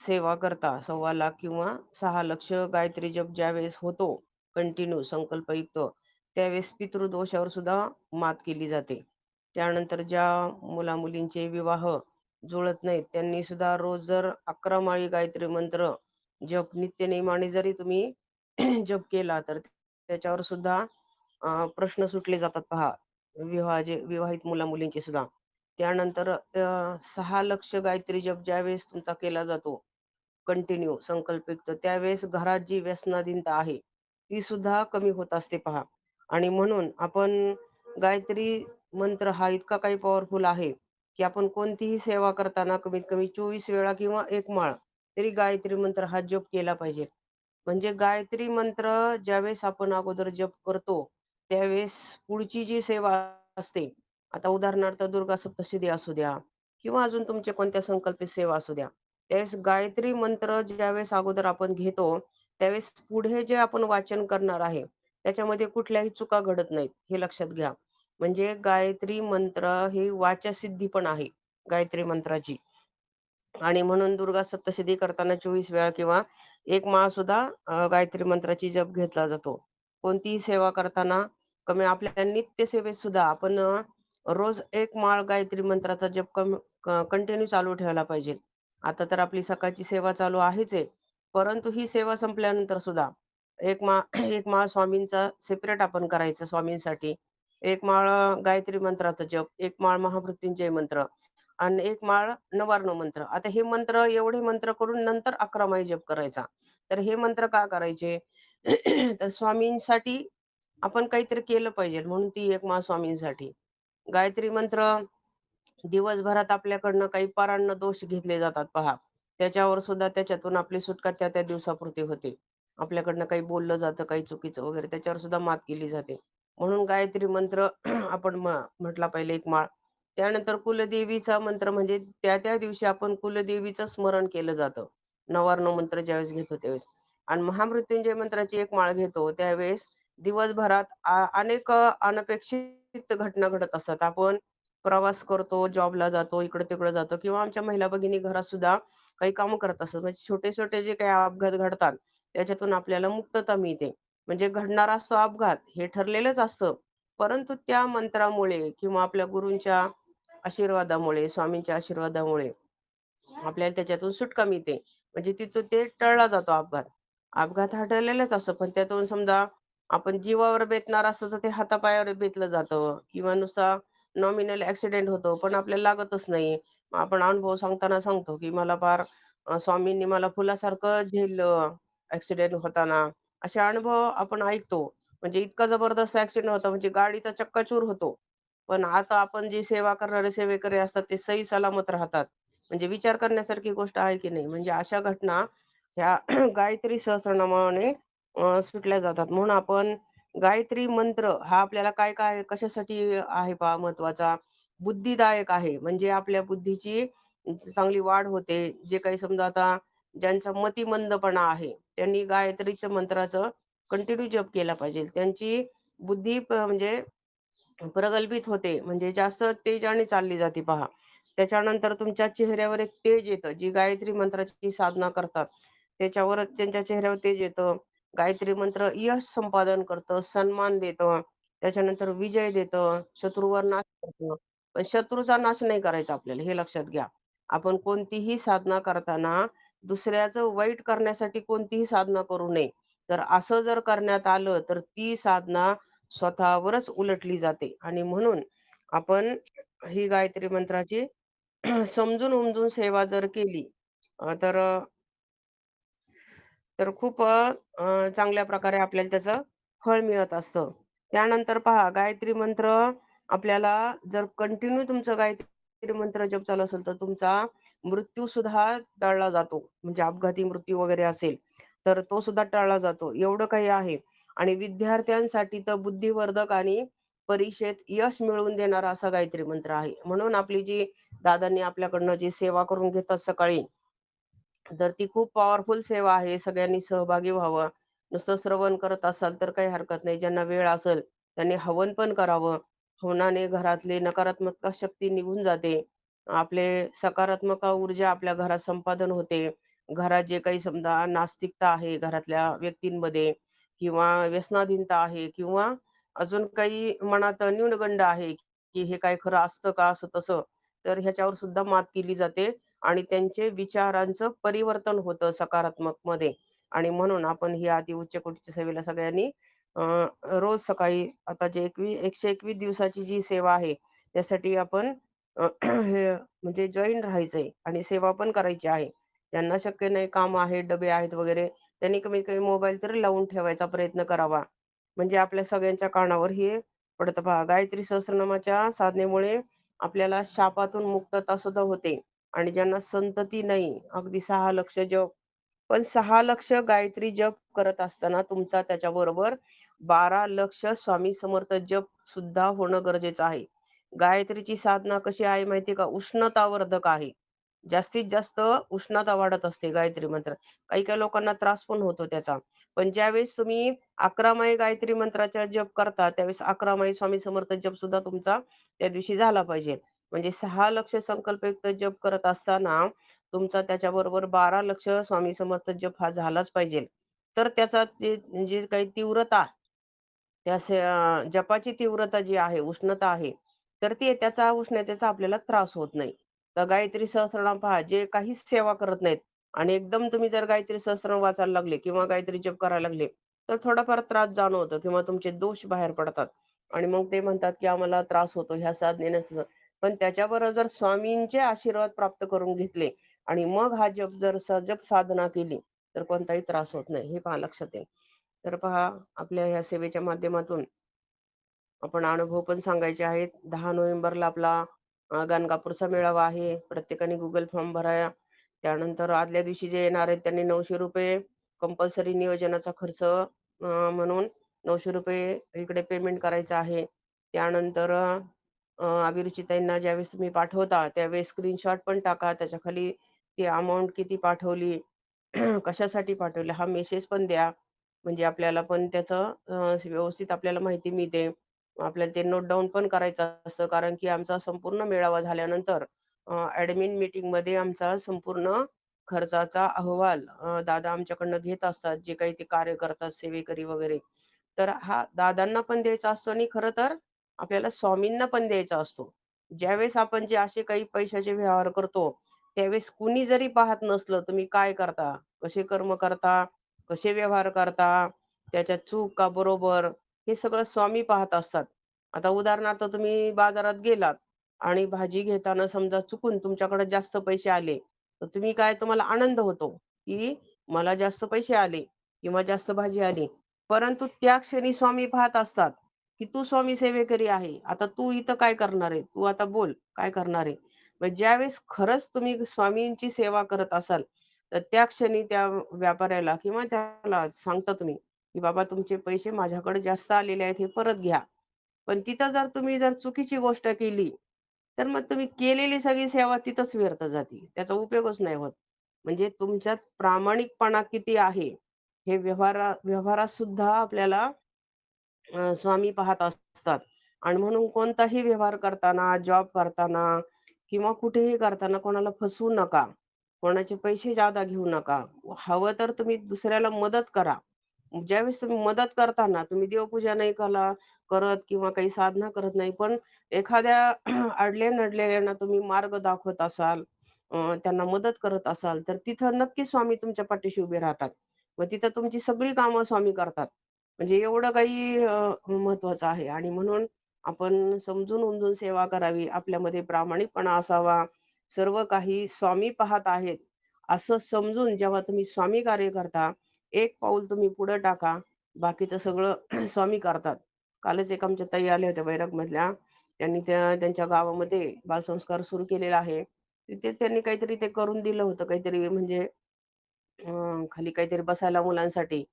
सेवा करता सव्वा लाख किंवा सहा लक्ष गायत्री जप ज्यावेळेस होतो कंटिन्यू संकल्पयुक्त त्यावेळेस पितृदोषावर सुद्धा मात केली जाते. त्यानंतर ज्या मुला मुलींचे विवाह जुळत नाहीत त्यांनी सुद्धा रोज जर अकरा माळी गायत्री मंत्र जप नित्य नेमाने जरी तुम्ही जप केला तर त्याच्यावर सुद्धा प्रश्न सुटले जातात पहा. विवाहाचे विवाहित मुला मुलींचे सुद्धा. त्यानंतर अं, सहा लक्ष गायत्री जप ज्यावेळेस तुमचा केला जातो कंटिन्यू संकल्पित त्यावेळेस घरात जी व्यसनाधीनता आहे ती सुद्धा कमी होत असते पहा. आणि म्हणून आपण गायत्री मंत्र हा इतका काही पॉवरफुल आहे की आपण कोणतीही सेवा करताना कमीत कमी चोवीस वेळा किंवा एक माळ तरी गायत्री मंत्र हा जप केला पाहिजे. म्हणजे गायत्री मंत्र ज्यावेळेस आपण अगोदर जप करतो त्यावेळेस पुढची जी सेवा असते आता उदाहरणार्थ दुर्गा सप्तशती असू द्या किंवा अजून तुमच्या कोणत्या संकल्पित सेवा असू द्या. त्यावेळेस गायत्री मंत्र ज्यावेळेस अगोदर आपण घेतो त्यावेळेस पुढे जे आपण वाचन करणार आहे त्याच्यामध्ये कुठल्याही चुका घडत नाहीत हे लक्षात घ्या. म्हणजे गायत्री मंत्र ही वाचसिद्धी पण आहे गायत्री मंत्राची. आणि म्हणून दुर्गा सप्तशती करताना चोवीस वेळा किंवा एक माळ सुद्धा गायत्री मंत्राची जप घेतला जातो. कोणतीही सेवा करताना कमी आपल्या नित्य सेवेत सुद्धा आपण रोज एक माळ गायत्री मंत्राचा जप कंटिन्यू चालू ठेवायला पाहिजे. आता तर आपली सकाळची सेवा चालू आहेच आहे. परंतु ही सेवा संपल्यानंतर सुद्धा एक माळ एक माळ स्वामींचा सेपरेट आपण करायचं स्वामींसाठी. एक माळ गायत्री मंत्राचा जप एक माळ महामृत्युंजय मंत्र आणि एक माळ नवार्ण मंत्र. आता हे मंत्र एवढे मंत्र करून नंतर अकरा माई जप करायचा. तर हे मंत्र का करायचे? तर स्वामींसाठी आपण काहीतरी केलं पाहिजे म्हणून ती एक माळ स्वामींसाठी. गायत्री मंत्र दिवसभरात आपल्याकडनं काही परान्न दोष घेतले जातात पहा. त्याच्यावर सुद्धा त्याच्यातून आपली सुटका त्या त्या दिवसापुरती होते. आपल्याकडनं काही बोललं जातं काही चुकीचं वगैरे त्याच्यावर सुद्धा मात केली जाते. म्हणून गायत्री मंत्र आपण म्हटला पाहिजे एक माळ. त्यानंतर कुलदेवीचा मंत्र म्हणजे त्या त्या दिवशी आपण कुलदेवीचं स्मरण केलं जातं. नवार्ण मंत्र ज्यावेळेस घेतो त्यावेळेस. आणि महामृत्युंजय मंत्राची एक माळ घेतो त्यावेळेस दिवसभरात अनेक अनपेक्षित घटना घडत असतात. आपण प्रवास करतो जॉबला जातो इकडे तिकडे जातो किंवा आमच्या महिला भगिनी घरात सुद्धा काही कामं करत असतात. म्हणजे छोटे छोटे जे काही अपघात घडतात त्याच्यातून आपल्याला मुक्तता मिळते. म्हणजे घडणारा असतो अपघात हे ठरलेलंच असतं. परंतु त्या मंत्रामुळे किंवा आपल्या गुरूंच्या आशीर्वादामुळे स्वामींच्या आशीर्वादामुळे आपल्याला त्याच्यातून सुटका मिळते. म्हणजे तिथं ते टळला जातो अपघात. अपघात हा टळलेलाच असतो. पण त्यातून समजा आपण जीवावर बेतणार असतं तर ते हातापायावर बेतलं जातं. किंवा नुसता नॉमिनल ऍक्सिडेंट होतो पण आपल्याला लागतच नाही. मग आपण अनुभव सांगताना सांगतो की मला फार स्वामींनी मला फुलासारखं झेललं ऍक्सिडेंट होताना. असे अनुभव आपण ऐकतो. म्हणजे इतका जबरदस्त ऍक्सिडेंट होता म्हणजे गाडीचा चक्काचूर होतो. पण आता आपण जी सेवा करणारे सेवेकरी असतात ते सही सलामत राहतात. म्हणजे विचार करण्यासारखी गोष्ट आहे की नाही? म्हणजे अशा घटना ह्या गायत्री सहस्रनामाने सुटल्या जातात. म्हणून आपण गायत्री मंत्र हा आपल्याला काय काय कशासाठी आहे पहा महत्त्वाचा? बुद्धिदायक आहे. म्हणजे आपल्या बुद्धीची चांगली वाढ होते. जे काही समजा आता ज्यांचा मतिमंदपणा आहे त्यांनी गायत्रीच्या मंत्राचं कंटिन्यू जप केला पाहिजे. त्यांची बुद्धी प- म्हणजे प्रगल्भित होते. म्हणजे जास्त तेजाने चालली जाते पहा. त्याच्यानंतर तुमच्या चेहऱ्यावर एक तेज येतं. जी गायत्री मंत्राची साधना करतात. त्याच्यावर त्यांच्या चेहऱ्यावर तेज येतं. गायत्री मंत्र यश संपादन करतं सन्मान देतं त्याच्यानंतर विजय देतं शत्रूवर नाश करतं. पण शत्रूचा नाश नाही करायचा आपल्याला हे लक्षात घ्या. आपण कोणतीही साधना करताना दुसऱ्याचं वाईट करण्यासाठी कोणतीही साधना करू नये. तर असं जर करण्यात आलं तर ती साधना स्वतःवरच उलटली जाते. आणि म्हणून आपण ही गायत्री मंत्राची समजून उमजून सेवा जर केली तर तर खूप चांगल्या प्रकारे आपल्याला त्याचं फळ मिळत असतं. त्यानंतर पहा गायत्री मंत्र आपल्याला जर कंटिन्यू तुमचं गायत्री मंत्र जप चालू असेल तर तुमचा मृत्यू सुद्धा टाळला जातो. म्हणजे अपघाती मृत्यू वगैरे असेल तर तो सुद्धा टाळला जातो. एवढं काही आहे. आणि विद्यार्थ्यांसाठी तर बुद्धिवर्धक आणि परीक्षेत यश मिळवून देणारा असा गायत्री मंत्र आहे. म्हणून आपली जी दादांनी आपल्याकडनं जी सेवा करून घेतात सकाळी तर ती खूप पॉवरफुल सेवा आहे सगळ्यांनी सहभागी व्हावं नुसतं श्रवण करत असाल तर काही हरकत नाही. ज्यांना वेळ असेल त्यांनी हवन पण करावं. हवनाने घरातले नकारात्मक शक्ती निघून जाते. आपले सकारात्मक ऊर्जा आपल्या घरात संपादन होते. घरात जे काही समजा नास्तिकता आहे घरातल्या व्यक्तींमध्ये किंवा व्यसनाधीनता आहे किंवा अजून काही मनात न्यूनगंड आहे, की हे काय खरं असतं का असं तसं, तर ह्याच्यावर सुद्धा मात केली जाते. आणि त्यांचे विचारांचं परिवर्तन होतं सकारात्मकमध्ये आणि म्हणून आपण ही आधी उच्च कोटीच्या सेवेला सगळ्यांनी रोज सकाळी आता जे एकवी 121 दिवसाची जी सेवा आहे, त्यासाठी आपण म्हणजे जॉईन राहायचंय आणि सेवा पण करायची आहे. ज्यांना शक्य नाही, काम आहे, डबे आहेत वगैरे, त्यांनी कमीत कमी मोबाईल तरी लावून ठेवायचा प्रयत्न करावा. म्हणजे आपल्या सगळ्यांच्या कानावर हे पडत पहा. गायत्री सहस्रनामाच्या साधनेमुळे आपल्याला शापातून मुक्तता सुद्धा होते आणि ज्यांना संतती नाही, अगदी सहा लक्ष जप पण सहा लक्ष गायत्री जप करत असताना तुमचा त्याच्याबरोबर 12 लक्ष स्वामी समर्थ जप सुद्धा होणं गरजेचं आहे. गायत्रीची साधना कशी आहे माहिती का? उष्णतावर्धक आहे. जास्तीत जास्त उष्णता वाढत असते गायत्री मंत्र. काही-काही लोकांना त्रास पण होतो त्याचा. पण ज्यावेळेस तुम्ही अकरामाई गायत्री मंत्राचा जप करता, त्यावेळेस अकरामाई स्वामी समर्थ जप सुद्धा तुमचा त्या दिवशी झाला पाहिजे. म्हणजे सहा लक्ष संकल्पयुक्त जप करत असताना तुमचा त्याच्याबरोबर 12 लक्ष स्वामी समर्थ जप हा झालाच पाहिजे. तर त्याचा जे म्हणजे काही तीव्रता त्या जपाची तीव्रता जी आहे, उष्णता आहे, तर ती त्याचा उष्णतेचा आपल्याला त्रास होत नाही. तर गायत्री सहस्त्रनाम पहा, जे काहीच सेवा करत नाहीत आणि एकदम तुम्ही जर गायत्री सहस्त्रनाम वाचायला लागले किंवा गायत्री जप करायला लागले, तर थोडाफार त्रास जाणवतो किंवा तुमचे दोष बाहेर पडतात आणि मग ते म्हणतात, की आम्हाला त्रास होतो ह्या साधनेने पण त्याच्याबरोबर जर स्वामींचे आशीर्वाद प्राप्त करून घेतले आणि मग हा जप जर सजप साधना केली, तर कोणताही त्रास होत नाही. हे पहा लक्षात येईल. तर पहा आपल्या ह्या सेवेच्या माध्यमातून आपण अनुभव पण सांगायचे आहेत. दहा नोव्हेंबरला आपला गाणगापूरचा मेळावा आहे. प्रत्येकाने गुगल फॉर्म भराया. त्यानंतर आदल्या दिवशी जे येणार आहेत त्यांनी ₹900 कंपल्सरी नियोजनाचा खर्च म्हणून नऊशे रुपये इकडे पेमेंट करायचं आहे. त्यानंतर अभिरुचीताईंना ज्यावेळेस तुम्ही पाठवता, त्यावेळेस स्क्रीनशॉट पण टाका. त्याच्याखाली ती अमाऊंट किती पाठवली, कशासाठी पाठवली हा मेसेज पण द्या. म्हणजे आपल्याला पण त्याचं व्यवस्थित आपल्याला माहिती मिळते. आपल्याला ते नोट डाऊन पण करायचं असतं कारण की आमचा संपूर्ण मेळावा झाल्यानंतर ऍडमिन मीटिंगमध्ये आमचा संपूर्ण खर्चाचा अहवाल दादा आमच्याकडनं घेत असतात. जे काही ते कार्य करतात सेवेकरी वगैरे. तर हा दादांना पण द्यायचा असतो आणि खरं तर आपल्याला स्वामींना पण द्यायचा असतो. ज्यावेळेस आपण जे असे काही पैशाचे व्यवहार करतो, त्यावेळेस कुणी जरी पाहत नसलं, तुम्ही काय करता, कसे कर्म करता, कसे व्यवहार करता, त्याच्या चूक का बरोबर, हे सगळं स्वामी पाहत असतात. आता उदाहरणार्थ तुम्ही बाजारात गेलात आणि भाजी घेताना समजा चुकून तुमच्याकडे जास्त पैसे आले, तर तुम्ही काय तुम्हाला आनंद होतो, की मला जास्त पैसे आले किंवा जास्त भाजी आली. परंतु त्या क्षणी स्वामी पाहत असतात, की तू स्वामी सेवेकरी आहे. आता तू इथं काय करणार आहे? तू आता बोल, काय करणार आहे? मग ज्यावेळेस खरंच तुम्ही स्वामींची सेवा करत असाल, तर त्या क्षणी त्या व्यापाऱ्याला किंवा त्याला सांगता तुम्ही, की "बाबा तुमचे पैसे माझ्याकडे जास्त आलेले आहेत, हे परत घ्या." पण तिथं जर तुम्ही जर चुकीची गोष्ट केली, तर मग तुम्ही केलेली सगळी सेवा तिथंच व्यर्थ जाते. त्याचा उपयोगच नाही होत. म्हणजे तुमच्यात प्रामाणिकपणा किती आहे, हे व्यवहारा व्यवहारात सुद्धा आपल्याला अ, स्वामी पाहत असतात आणि म्हणून कोणताही व्यवहार करताना, जॉब करताना किंवा कुठेही करताना कोणाला फसवू नका. कोणाचे पैसे जादा घेऊ नका. हवं तर तुम्ही दुसऱ्याला मदत करा. ज्यावेळेस तुम्ही मदत करताना तुम्ही देवपूजा नाही कला करत किंवा काही साधना करत नाही, पण एखाद्या अडले-नडलेल्यांना तुम्ही मार्ग दाखवत असाल, अ, त्यांना मदत करत असाल, तर तिथं नक्की स्वामी तुमच्या पाठीशी उभे राहतात. मग तिथं तुमची सगळी कामं स्वामी करतात. म्हणजे एवढं काही महत्वाचं आहे आणि म्हणून आपण समजून-उमजून सेवा करावी. आपल्यामध्ये प्रामाणिकपणा असावा. सर्व काही स्वामी पाहत आहेत, असं समजून जेव्हा तुम्ही स्वामी कार्य करता, एक पाऊल तुम्ही पुढे टाका. बाकीचं सगळं स्वामी करतात. कालच एक आमच्या ताई आल्या होत्या वैरागमधल्या. त्यांनी त्या त्यांच्या गावामध्ये बालसंस्कार सुरू केलेला आहे. तिथे त्यांनी काहीतरी ते करून दिलं होतं काहीतरी म्हणजे खाली काहीतरी बसायला मुलांसाठी.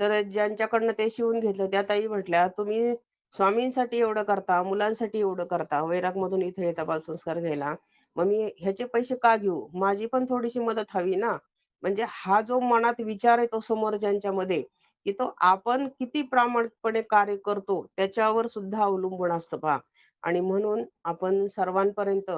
तर ज्यांच्याकडनं ते शिवून घेतलं त्या ताई म्हटल्या, "तुम्ही स्वामींसाठी एवढं करता, मुलांसाठी एवढं करता, वैराग मधून इथे येता बालसंस्कार घ्यायला. मग मी ह्याचे पैसे का घेऊ? माझी पण थोडीशी मदत हवी ना." म्हणजे हा जो मनात विचार येतो समोरच्यांच्यामध्ये, की तो आपण किती प्रामाणिकपणे कार्य करतो त्याच्यावर सुद्धा अवलंबून असतं पहा. आणि म्हणून आपण सर्वांपर्यंत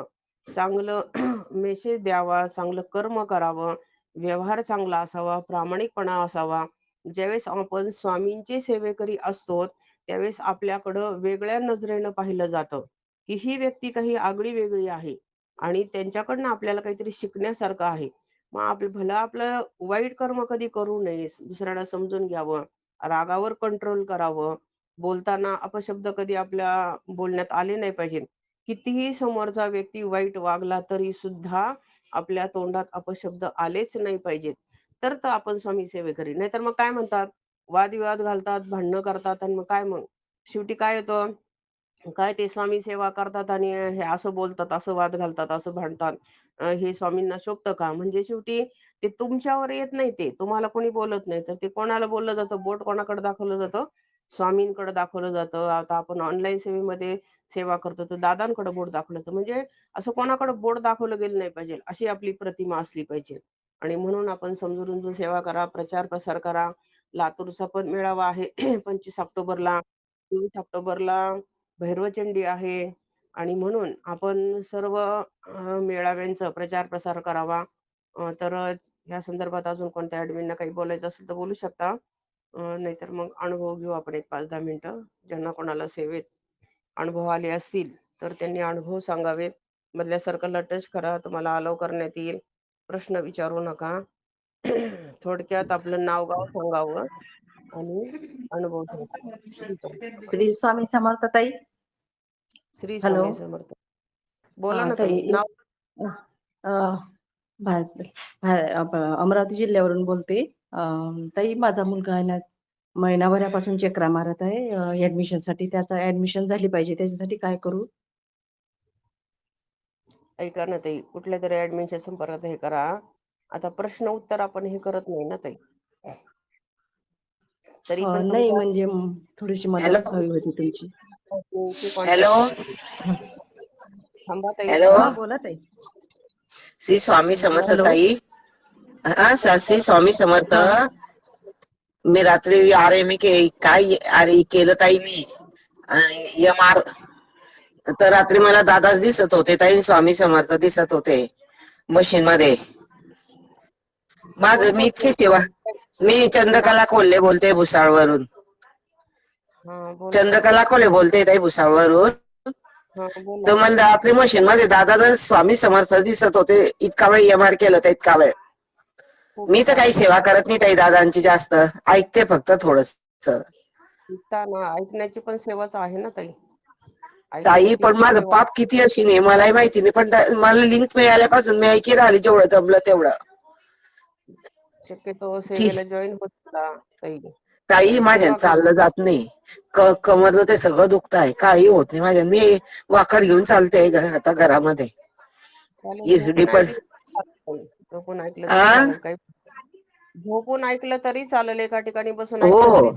चांगलं मेसेज द्यावा चांगलं कर्म करावं व्यवहार चांगला असावा प्रामाणिकपणा असावा ज्यावेळेस आपण स्वामींचे सेवेकरी असतो त्यावेळेस आपल्याकडं वेगळ्या नजरेनं पाहिलं जातं की ही व्यक्ती काही आगळी वेगळी आहे आणि त्यांच्याकडनं आपल्याला काहीतरी शिकण्यासारखं आहे. मग आपलं भलं आपलं वाईट कर्म कधी करू नये दुसऱ्याला समजून घ्यावं रागावर कंट्रोल करावं बोलताना अपशब्द कधी आपल्या बोलण्यात आले नाही पाहिजेत. कितीही समोरचा व्यक्ती वाईट वागला तरी सुद्धा आपल्या तोंडात अपशब्द आलेच नाही पाहिजेत. तर तर आपण स्वामी सेवे करी. नाहीतर मग काय म्हणतात? वादविवाद घालतात भांडणं करतात आणि मग काय मग? शेवटी काय येतं काय ते स्वामी सेवा करतात आणि हे असं बोलतात असं वाद घालतात असं भांडतात. हे स्वामींना शोभतं का? म्हणजे शेवटी ते तुमच्यावर येत नाही ते. तुम्हाला कोणी बोलत नाही. तर ते कोणाला बोललं जातं? बोट कोणाकडे दाखवलं जातं? स्वामींकडे दाखवलं जातं. आता आपण ऑनलाईन सेवेमध्ये सेवा करतो तर दादांकडे बोट दाखवलं जातं. म्हणजे असं कोणाकडे बोट दाखवलं गेलं नाही पाहिजे. अशी आपली प्रतिमा असली पाहिजे. आणि म्हणून आपण समजून सेवा करा प्रचार प्रसार करा. लातूरचा पण मेळावा आहे पंचवीस ऑक्टोबरला. चोवीस ऑक्टोबरला भैरवचंडी आहे. आणि म्हणून आपण सर्व अं, मेळाव्यांचा प्रचार प्रसार करावा. तर या संदर्भात अजून कोणत्या ऍडमिनना काही बोलायचं असेल तर बोलू शकता. नाहीतर मग अनुभव घेऊ आपण एक पाच दहा मिनिटं. ज्यांना कोणाला सेवेत अनुभव आले असतील तर त्यांनी अनुभव सांगावेत मधल्या सर्कलला टच करा. तुम्हाला अलाव करण्यात येईल. प्रश्न विचारू नका. थोडक्यात आपलं नाव गाव सांगावं आणि अनुभव श्री स्वामी समर्थ ताई. श्री हॅलो. स्वामी समर्थ. बोला ना ताई, नाव? अमरावती जिल्ह्यावरून बोलते. ताई माझा मुलगा आहे ना महिनाभरापासून चक्रा मारत आहे. ऍडमिशनसाठी त्याचा ऍडमिशन झाली पाहिजे. त्याच्यासाठी काय करू? ऐका ना ताई कुठल्या तरी ऍडमिनच्या संपर्कात हे करा. आता प्रश्न उत्तर आपण हे करत नाही ना ताई. तरी पण नाही तुमच्या म्हणजे म, थोडीशी हॅलो. मदत हवी होती तुमची. contact- hello. थांबा ताई. हॅलो. हा बोला ताई. श्री स्वामी समर्थ हॅलो. ताई. हा सर श्री स्वामी समर्थ. मी रात्री आरे मी के काय अरे केलं ताई मी. एम आर तर रात्री मला दादाच दिसत होते ताई स्वामी समर्थ दिसत होते मशीन मध्ये माझ मी इतकी सेवा मी चंद्रकला कोल्हे बोलते भुसावळवरून हा बोला. चंद्रकला कोल्हे बोलते ताई भुसावळवरून हा तर मला रात्री मशीन मध्ये दादा स्वामी समर्थ दिसत होते इतका वेळ एम आर केलं तर इतका वेळ. मी तर काही सेवा करत नाही ताई दादांची जास्त ऐकते फक्त थोडस. ऐकण्याची पण सेवाच आहे ना ताई. ताई पण माझं पाप किती अशी नाही मलाही माहिती नाही पण मला लिंक मिळाल्यापासून मी ऐकी राहिली जेवढं जमलं तेवढं. शक्यतो सेवेला जॉईन होत ताई. ताई माझ्या चाललं जात नाही. क- कमरलं ते सगळं दुखत आहे काही होत नाही माझ्या मी वाकर घेऊन चालते आता घरामध्ये. झोपून ऐकलं तरी चालेल एका ठिकाणी बसून हो.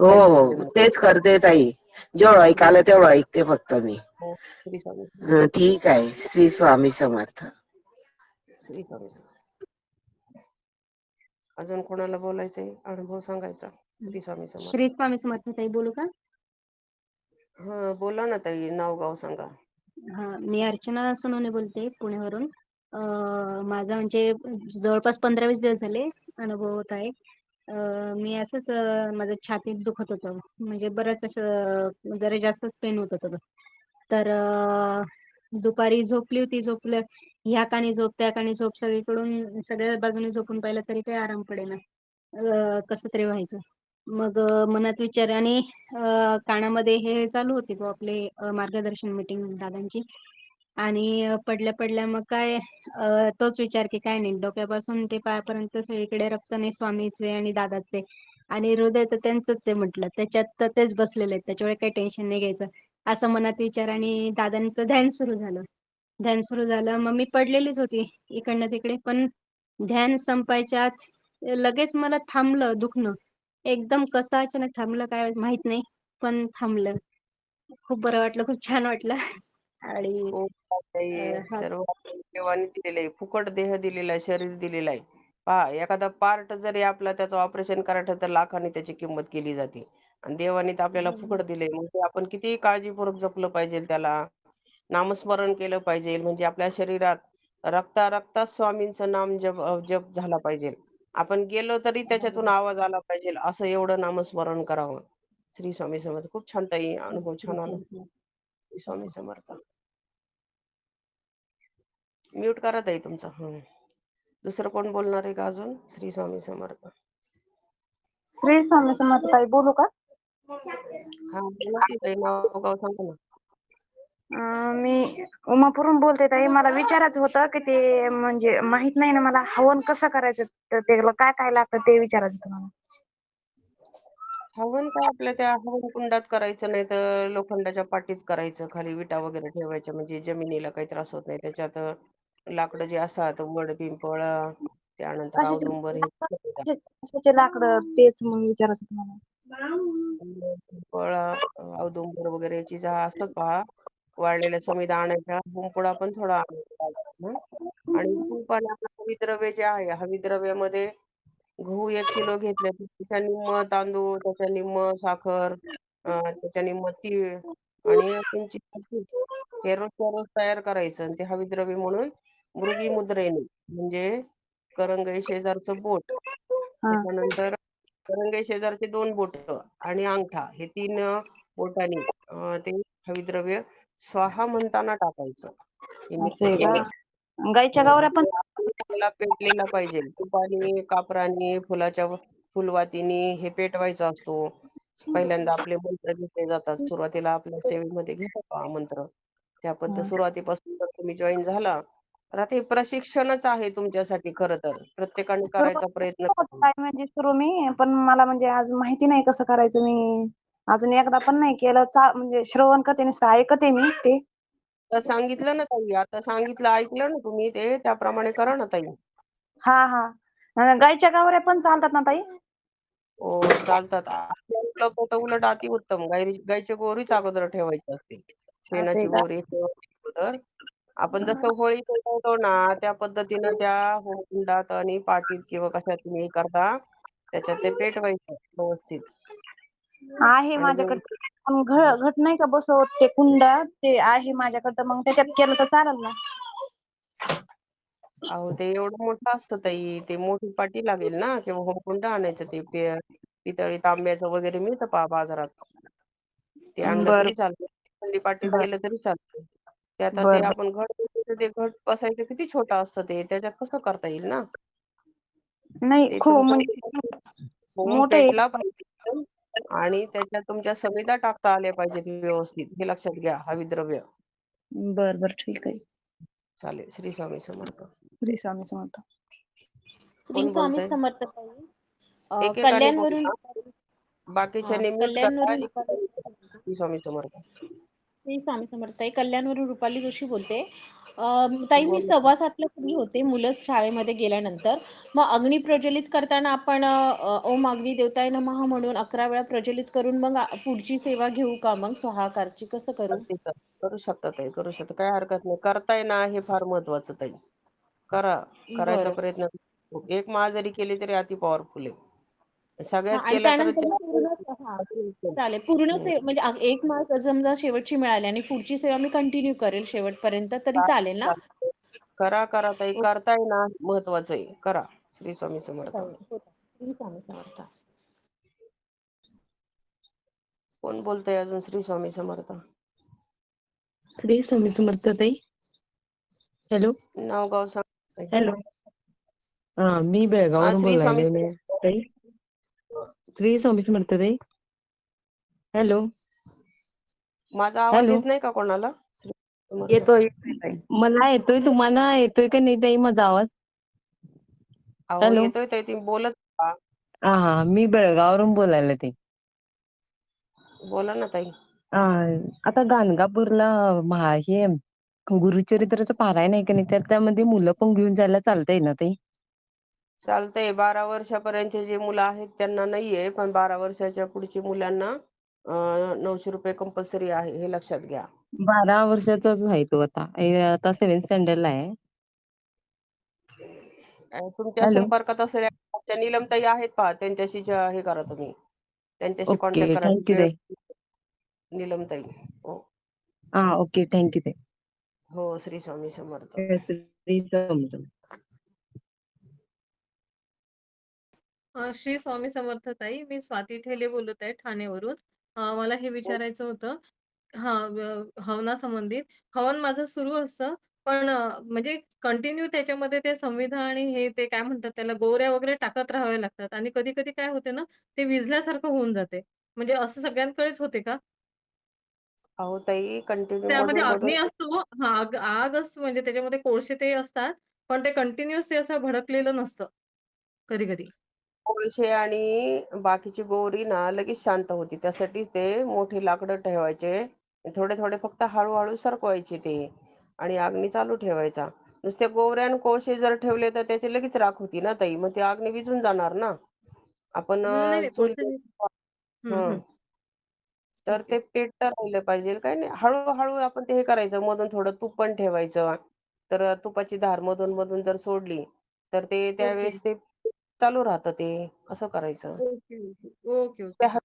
हो हो नाही. तेच करते ताई. जेवढं ऐकायला तेवढं ऐकते फक्त मी. हो, श्री स्वामी हं, ठीक आहे. श्री स्वामी समर्थ. श्री स्वामी समर्थ. अजून कोणाला बोलायचंय? अनुभव सांगायचा. श्री स्वामी समर्थ. श्री स्वामी समर्थ ताई बोलू का? हा बोला ना ताई. नाव गाव सांगा. हा मी अर्चना सोनवणे बोलते पुण्यावरून अं, माझा म्हणजे जवळपास पंधरा वीस दिवस झाले अनुभव होत आहे. अ मी असंच माझं छातीत दुखत होतं. म्हणजे बरंच असं जरा जास्तच पेन होत होतं. तर दुपारी झोपली होती झोपलं. ह्या कानी झोप त्या कानी झोप सगळीकडून सगळ्या बाजूने झोपून पाहिलं तरी काही आराम पडेना. कसं तरी व्हायचं. मग मनात विचार आणि कानामध्ये हे चालू होते बुवा आपले मार्गदर्शन मीटिंग दादांची. आणि पडल्या पडल्या मग काय तोच विचार की काय नाही डोक्यापासून ते पायापर्यंत सगळीकडे रक्त नाही स्वामीचे आणि दादाचे आणि हृदय तर त्यांचंच आहे म्हटलं. त्याच्यात तर तेच बसलेले आहेत त्याच्यामुळे काही टेन्शन नाही घ्यायचं. असं मनात विचार आणि दादांचं ध्यान सुरू झालं. ध्यान सुरू झालं. मग मी पडलेलीच होती इकडनं तिकडे पण ध्यान संपायच्या आत लगेच मला थांबलं दुखणं. एकदम कसं अचानक थांबलं काय माहीत नाही पण थांबलं. खूप बरं वाटलं खूप छान वाटलं. आणि हा. सर्व देवाने दिलेलं आहे. फुकट देह दिलेला आहे शरीर दिलेलं आहे. पहा एखादा पार्ट जरी आपला त्याचं ऑपरेशन करायचं तर लाखाने त्याची किंमत केली जाते. आणि देवाने तर आपल्याला फुकट दिलंय. मग ते आपण किती काळजीपूर्वक जपलं पाहिजे त्याला. नामस्मरण केलं पाहिजे. म्हणजे आपल्या शरीरात रक्ता रक्तात स्वामींचं नाम जप जप झाला पाहिजे. आपण गेलो तरी त्याच्यातून आवाज आला पाहिजे. असं एवढं नामस्मरण करावं. श्री स्वामी समर्थ. खूप छान ताई. अनुभव छान आला. श्री स्वामी समर्थ. म्यूट करा ताई तुमचा. दुसरं कोण बोलणार आहे का अजून? श्री स्वामी समर्थ. श्री स्वामी समर्थ ताई बोलू का? हा बोला सांगा ना. अं, मी उमापुरून बोलते ताई मला विचारायचं होतं की ते म्हणजे माहीत नाही ना मला हवन कसं करायचं तर त्याला काय काय लागतं ते विचारायचं होतं मला. हवन काय आपल्या त्या हवन कुंडात करायचं नाही तर लोखंडाच्या पाटीत करायचं खाली विटा वगैरे ठेवायच्या म्हणजे जमिनीला काही त्रास होत नाही त्याच्यात लाकडं जे असतात वड पिंपळ त्यानंतर औदुंबर हे. कशाचे लाकडं तेच मग विचारायचं होतं मला पिंपळ औदुंबर वगैरे याची जा असतात पहा वाळलेल्या समिधा आणायच्या बुंपुडा पण थोडा. आणि तूप आणि आपलं हविद्रव्य जे आहे हविद्रव्यामध्ये गहू एक किलो घेतले त्याच्या निम्म तांदूळ त्याच्या निम्म साखर त्याच्या निम्म तीळ आणि किंचित हे रोजच्या रोज तयार करायचं आणि ते हविद्रव्य म्हणून मृगी मुद्रेने म्हणजे करंगई शेजारचं बोट. त्याच्यानंतर करंगई शेजारचे दोन बोट आणि अंगठा हे तीन बोटांनी ते हविद्रव्य स्वाहा म्हणताना टाकायचं. गावऱ्या पण पेटलेला पाहिजे. तुपानी कापरानी फुलाच्या फुलवातीनी हे पेटवायचा असतो. पहिल्यांदा आपले मंत्र घेतले जातात. सुरुवातीला आपल्या सेवेमध्ये घेतो का मंत्र? त्या पद्धत. सुरुवातीपासून जर तुम्ही जॉईन झाला तर आता हे प्रशिक्षणच आहे तुमच्यासाठी खरं तर. प्रत्येकाने करायचा प्रयत्न. काय म्हणजे सुरू मी पण मला म्हणजे आज माहिती नाही कसं करायचं मी. अजून एकदा पण नाही केलं. चा म्हणजे श्रवण करते नुसतं ऐकते मी ते. तर सांगितलं ना ताई आता सांगितलं ऐकलं ना तुम्ही ते त्याप्रमाणे करा ना ताई. हा हा. अं, गाईच्या गावऱ्या पण चालतात ना ताई? हो चालतात. आपल्या उलट तर उलट अति उत्तम गाई गाईची गोरीच अगोदर ठेवायची असते. शेणाची का? गोरी ठेवायची अगोदर. आपण जसं होळी पेटवतो ना त्या पद्धतीनं त्या होमकुंडात आणि पाटीत किंवा कशात तुम्ही हे करता त्याच्यात ते पेटवायचं व्यवस्थित. आहे माझ्याकडे. पण घ- घट नाही का बसवत ते कुंडा ते आहे माझ्याकडे. मग त्याच्यात केलं तर चालेल ना? अहो ते एवढं मोठं असतं ताई. ते मोठी पाटी लागेल ना किंवा होमकुंड आणायचं ते पे- पितळी तांब्याचं वगैरे मिळतं पहा बाजारात. ते आणलं बर. तरी चालतं पाटीत बर. केलं तरी चालतं. ते आता ते बर. आपण घट बसवतो ते घट बसायचं किती छोटं असतं ते त्याच्यात कसं करता येईल ना? नाही ते खूप तुमचं म्हणजे मोठं पेटला पाहिजे आणि त्याच्यात तुमच्या समिधा टाकता आल्या पाहिजेत व्यवस्थित हे लक्षात घ्या हविद्रव्य. बर बर ठीक आहे. चालेल श्री स्वामी समर्थ. श्री स्वामी समर्थ. श्री कोण स्वामी बोलतंय? समर्थ ताई. अं, एकेकाने कल्याणवरून बोला बाकीच्याने हा, म्यूट करा कल्याणवरून एकेकाने श्री स्वामी समर्थ. श्री स्वामी समर्थ ताई कल्याणवरून रुपाली जोशी बोलते. अं, ताई मी सव्वा सातला फ्री होते मुलं शाळेमध्ये गेल्यानंतर. मग अग्नी प्रज्वलित करताना आपण अं, ओम अग्नी देवताय नमः म्हणून अकरा वेळा प्रज्वलित करून मग आ- पुढची सेवा घेऊ का मग? स्वाहाकारची कसं करू? अगदी कर- करू शकता ताई करू शकता. काय हरकत नाही. करताय ना हे फार महत्वाचं ताई. करा. करायचा बरं. प्रयत्न. एक माळ जरी केली तरी अति पॉवरफुल आहे. सगळ्याच आणि केल्या तर त्यानंतर मग पूर्ण हा चालेल. पूर्ण. सेवा म्हणजे एक मार्क समजा शेवटची मिळाली आणि पुढची सेवा मी कंटिन्यू करेल शेवटपर्यंत तरी चालेल ना? करा करा ताई. करताय ना महत्वाचं आहे. करा. श्री स्वामी समर्थ. चालेल. हो, श्री स्वामी समर्थ. कोण बोलतंय अजून श्री स्वामी समर्थ? श्री स्वामी समर्थ ताई. हॅलो. नाव गाव सांग. ताई. हॅलो. हा मी हा बेळगाववरून श्री स्वामी बोलायले मी. समर्थ. ताई. श्री स्वामी समर्थ ताई हॅलो माझा आवाज येत नाही का कोणाला. येतोय येतोय ताई. मला येतोय तुम्हाला येतोय का नाही ताई माझा आवाज? अहो येतोय ताई तुम्ही बोलत. हा हा मी बेळगाववरून बोलायला ताई. बोला ना ताई. हा आता गाणगापूरला महा हे गुरुचरित्राचं पारायण आहे का नाही तर त्यामध्ये मुलं पण घेऊन जायला चालतंय ना ताई? चालतंय. बारा वर्षापर्यंतचे जे मुलं आहेत त्यांना नाहीये पण बारा वर्षाच्या पुढची मुलांना नऊशे रुपये कंपल्सरी आहे हे लक्षात घ्या. बारा वर्षाचाच आहे तो आता. आता सेव्हन्थ स्टँडर्डला आहे. तुमच्या संपर्कात असलेल्या आमच्या नीलमताई आहेत पहा त्यांच्याशी हे करा तुम्ही. त्यांच्याशी कॉन्टॅक्ट करा. वेळ ताई. नीलमताई. हो. हा ओके थँक्यू हो श्री स्वामी समर्थ. श्री अ, श्री स्वामी समर्थ ताई. मी स्वाती ठेले बोलत आहे ठाणेवरून. अ, मला हे विचारायचं होतं हां, व हवनासंबंधित. हवन माझं सुरू असतं, पण अ, म्हणजे कंटिन्यू त्याच्यामध्ये ते संविधा आणि हे ते काय म्हणतात त्याला गोवऱ्या वगैरे टाकत राहाव्या लागतात आणि कधी-कधी काय होते ना, ते विझल्यासारखं होऊन जाते. म्हणजे असं सगळ्यांकडेच होते का? अहो ताई कंटिन्यू त्यामध्ये मधून-मधून अग्नी असतो हां, आग आग असतो म्हणजे त्याच्यामध्ये कोळसे ते असतात, पण ते कंटिन्युअस ते असं भडकलेलं नसतं, कधी-कधी. कोळसे आणि बाकीची गोवरी ना लगेच शांत होती. त्यासाठीच ते मोठी लाकडं ठेवायचे. थोडे-थोडे फक्त हळू-हळू सरकवायचे ते आणि अग्नी चालू ठेवायचा. नुसते गोवऱ्या आणि कोळसे जर ठेवले तर त्याची लगेच राख होती ना ताई. मग ती अग्नी विझून जाणार ना. आपण हं, नाही, अ, नाही. चूल कोळशाने हं, हं. हं. तर ठीक ते. पेटतं राहिलं पाहिजे. काही नाही हळू-हळू आपण ते हे करायचं. मधून थोडं तूप पण ठेवायचं. तर अ, तुपाची धार मधून-मधून जर सोडली, तर ते ओके. त्यावेळेस ते चालू राहतं ते. असं करायचं. Okay, okay. ओके, ते ओके.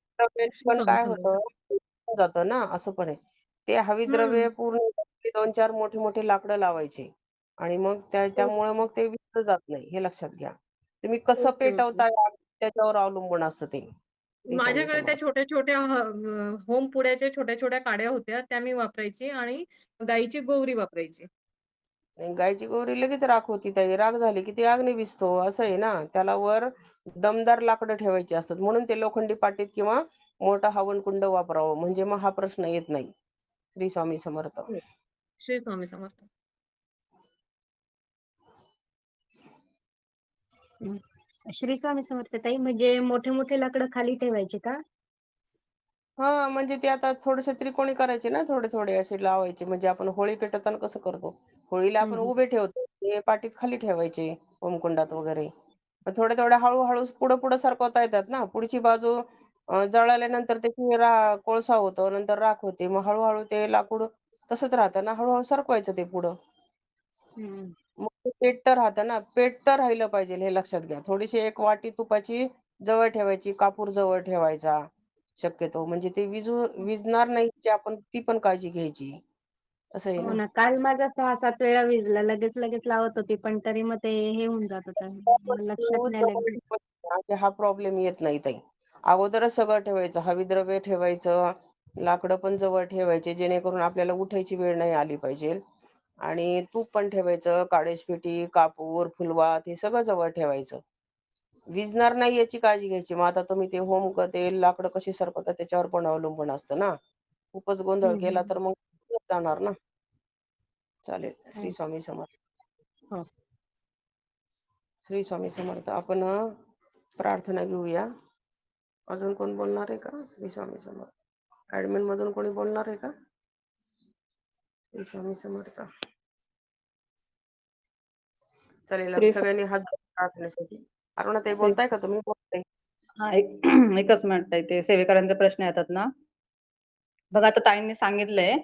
पण काय. होतं, जातं ना, असं पण आहे. ते हवितद्रव्य हं. पूर्ण 2-4 मोठी-मोठी लाकडं लावायची आणि मग त्या त्यामुळे ओके. मग ते विझलं जात नाही, हे लक्षात घ्या. तुम्ही कसं ओके, ओके. पेटवताय आग त्याच्यावर अवलंबून असतं ते. माझ्याकडे त्या. छोट्या-छोट्या ह अ, होम पुड्याच्या छोट्या-छोट्या काड्या होत्या, त्या मी वापरायची आणि गाईची गोवरी वापरायची. गायची गोवरी लगेच राख होती ताई. राख झाली की ती अग्नी विझतो असं आहे ना. त्याला वर दमदार लाकडं ठेवायची असतात. म्हणून ते लोखंडी पाटीत किंवा मोठा हवनकुंड वापरावं. म्हणजे मग हा प्रश्न येत नाही. श्री स्वामी समर्थ. हो. श्री स्वामी समर्थ. श्री स्वामी समर्थ ताई. म्हणजे मोठे-मोठे लाकडं खाली ठेवायचे का? हां, म्हणजे ते आता थोडेसे त्रिकोणी करायचे ना थोडे-थोडे असे लावायचे. म्हणजे आपण होळी पेटवताना कसं करतो. होळीला आपण. उभे ठेवतो. ते पाटीत खाली ठेवायचे होमकुंडात वगैरे. मग थोडे-थोडे हळू-हळू पुढं-पुढं सरकवता येतात ना. पुढची बाजू जळाल्यानंतर त्याची रा कोळसा होतो, नंतर राख होते. मग हळू ते लाकूड तसंच राहतं ना. हळू सरकवायचं ते पुढं. मग ते पेटतं राहतं ना. पेटतं राहिलं पाहिजे हे लक्षात घ्या. थोडीशी एक वाटी तुपाची जवळ ठेवायची, कापूर जवळ ठेवायचा शक्यतो. म्हणजे ते विझू विझणार नाही आपण ती पण काळजी घ्यायची. असं आहे हो ना. ना. काल माझा 6-7 वेळा विझला. लगेच-लगेच लावत होती, पण तरी मग ते हे होऊन जात होतं. मग लक्षात नाही लगेच. हा प्रॉब्लेम येत नाही ताई. अगोदरच सगळं ठेवायचं. हवितद्रव्य ठेवायचं, लाकडं पण जवळ ठेवायचे जेणेकरून आपल्याला उठायची वेळ नाही आली पाहिजे. आणि तूप पण ठेवायचं, काळेशपेटी, कापूर, फुलवात हे सगळं जवळ ठेवायचं. विझणार नाही याची काळजी घ्यायची. मग आता तुम्ही ते होम ते लाकडं कशी सरकवता त्याच्यावर पण अवलंबून असतं ना. खूपच गोंधळ केला. तर मग जाणार ना. चालेल. श्री हं. स्वामी समर्थ. हो. श्री स्वामी समर्थ. आपण प्रार्थना घेऊया. अजून कोण बोलणार आहे का? श्री स्वामी समर्थ. ॲडमिन मधून कोणी बोलणार आहे का? श्री स्वामी समर्थ. चालेल सगळ्यांनी हात प्रार्थनेसाठी. अरुणाताई श्री बोलताय का तुम्ही? बोलताय. हां, एक एकच मिनिट. ते सेवेकरांचे प्रश्न येतात ना. बघा आता ताईंनी सांगितलंय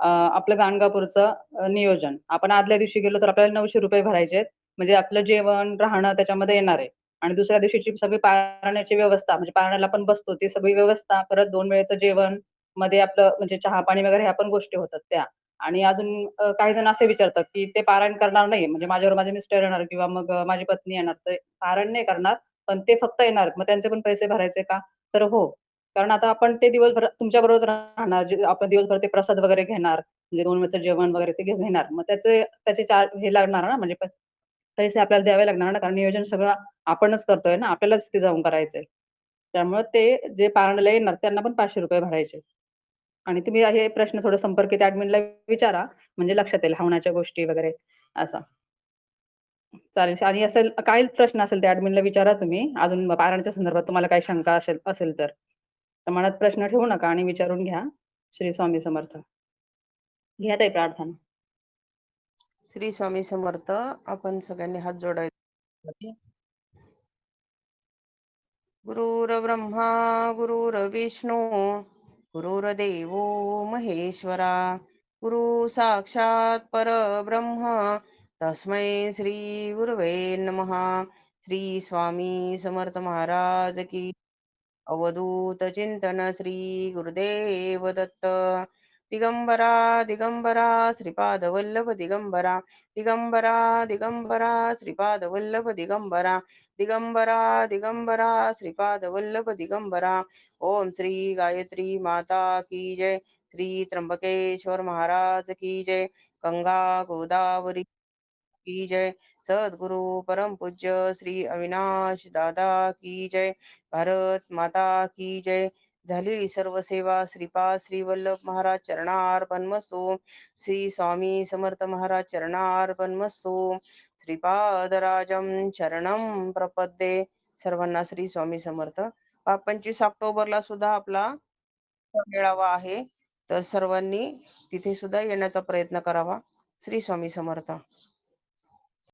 आपलं गाणगापूरचं नियोजन. आपण आदल्या दिवशी गेलो तर आपल्याला ₹900 भरायचे आहेत. म्हणजे आपलं जेवण, राहणं त्याच्यामध्ये येणार आहे. आणि दुसऱ्या दिवशीची सगळी पाळण्याची व्यवस्था म्हणजे पाळण्याला आपण बसतो ती सगळी व्यवस्था, परत दोन वेळेचं जेवण, मध्ये आपलं म्हणजे चहा-पाणी वगैरे ह्या पण गोष्टी होतात त्या. आणि अजून काही जण असे विचारतात, की ते पारायण करणार नाही म्हणजे माझ्यावर माझे मिस्टर येणार किंवा मग माझी पत्नी येणार. ते पारायण नाही करणार, पण ते फक्त येणार मग त्यांचे पण पैसे भरायचे का? तर हो. कारण आता आपण ते दिवसभर तुमच्या बरोबर राहणार. जे आपण दिवसभर ते प्रसाद वगैरे घेणार. म्हणजे दोन वेळचं जेवण वगैरे ते घेणार. मग त्याचे त्याचे चार्ज हे लागणार ना म्हणजे पैसे आपल्याला द्यावे लागणार ना, कारण नियोजन सगळं आपणच करतोय ना, आपल्यालाच तिथे जाऊन करायचंय. त्यामुळे ते जे पाळण्याला येणार त्यांना पण ₹500 भरायचे. आणि तुम्ही हे प्रश्न थोडं संपर्कित ऍडमिनला विचारा, म्हणजे लक्षात येईल हवनाच्या गोष्टी वगैरे असं. चालेल आणि असेल काही प्रश्न असेल तर ऍडमिनला विचारा तुम्ही. अजून पारायणाच्या संदर्भात तुम्हाला काही शंका असेल असेल तर. तर मनात प्रश्न ठेवू नका आणि विचारून घ्या. श्री स्वामी समर्थ. घ्या ताई प्रार्थना. श्री स्वामी समर्थ. आपण सगळ्यांनी हात जोडायचे. विष्णू गुरुर गुरुर्देवो महेश्वरा गुरु साक्षात परब्रह्म तस्मै श्री गुरुवे नमहा श्री स्वामी समर्थ महाराज की अवधूत चिंतन श्री गुरुदेव दत्त दिगंबरा दिगंबरा श्रीपाद वल्लभ दिगंबरा। दिगंबरा दिगंबरा श्रीपाद वल्लभ दिगंबरा। दिगंबरा दिगंबरा श्रीपाद वल्लभ दिगंबरा। ओम श्री गायत्री माता की जय। श्री त्र्यंबकेश्वर महाराज की जय। गंगा गोदावरी की जय। सद्गुरु परम पूज्य श्री अविनाश दादा की जय। भारत माता की जय। झाली सर्व सेवा श्रीपाद श्री वल्लभ महाराज चरणार्पणमस्तु श्री स्वामी समर्थ महाराज चरणार्पणमस्तु श्रीपादराजम शरणं प्रपद्ये। सर्वांना श्री स्वामी समर्थ। पंचवीस ऑक्टोबरला सुद्धा आपला मेळावा आहे. तर सर्वांनी तिथे सुद्धा येण्याचा प्रयत्न करावा. श्री स्वामी समर्थ.